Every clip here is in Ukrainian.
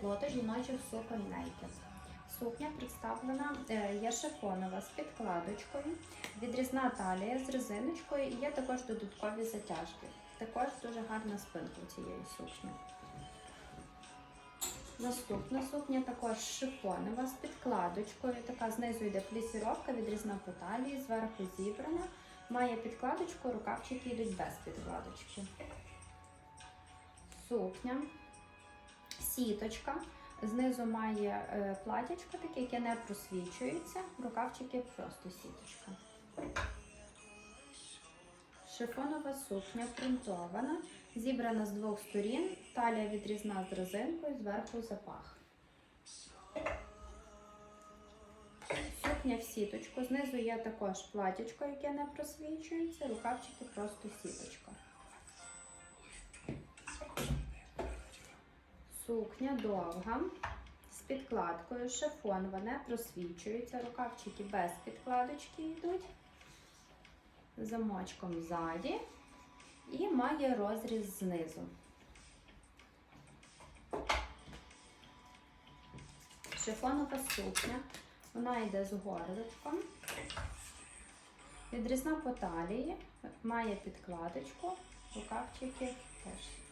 плота жіночих суконь Naked. Сукня представлена е, є шифонова з підкладочкою, відрізна талія з резиночкою і є також додаткові затяжки. Також дуже гарна спинка цієї сукні. Наступна сукня також шифонова з підкладочкою. Така знизу йде плісіровка, відрізна по талії, зверху зібрана. Має підкладочку, рукавчики йдуть без підкладочки. Сукня, сіточка. Знизу має е, платячко таке, яке не просвічується. Рукавчики просто сіточка. Шифонова сукня принтована, зібрана з двох сторін, талія відрізна з резинкою, зверху запах. Сукня в сіточку. Знизу є також платячко, яке не просвічується, рукавчики просто сіточка. Сукня довга з підкладкою, шифонова, не просвічується, рукавчики без підкладочки йдуть, замочком ззаді і має розріз знизу. Шифонова сукня, вона йде з горличком. Відрізна по талії, має підкладочку, рукавчики теж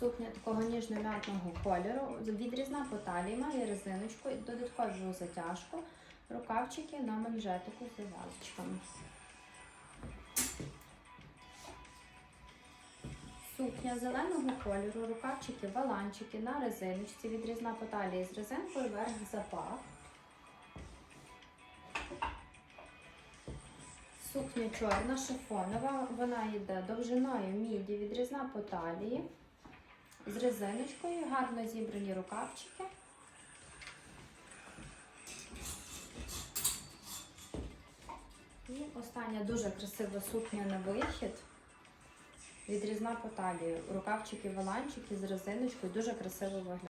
Сукня такого ніжно-м'ятного кольору. Відрізна по талії, має резиночку і додаткову затяжку, рукавчики на манжетику з зав'язочками. Сукня зеленого кольору, рукавчики, валанчики на резиночці, відрізна по талії з резинкою, верх запах. Сукня чорна, шифонова, вона йде довжиною міді, відрізна по талії, з резиночкою, гарно зібрані рукавчики. І остання дуже красива сукня на вихід. Відрізна по талії. Рукавчики, воланчики з резиночкою, дуже красиво виглядає.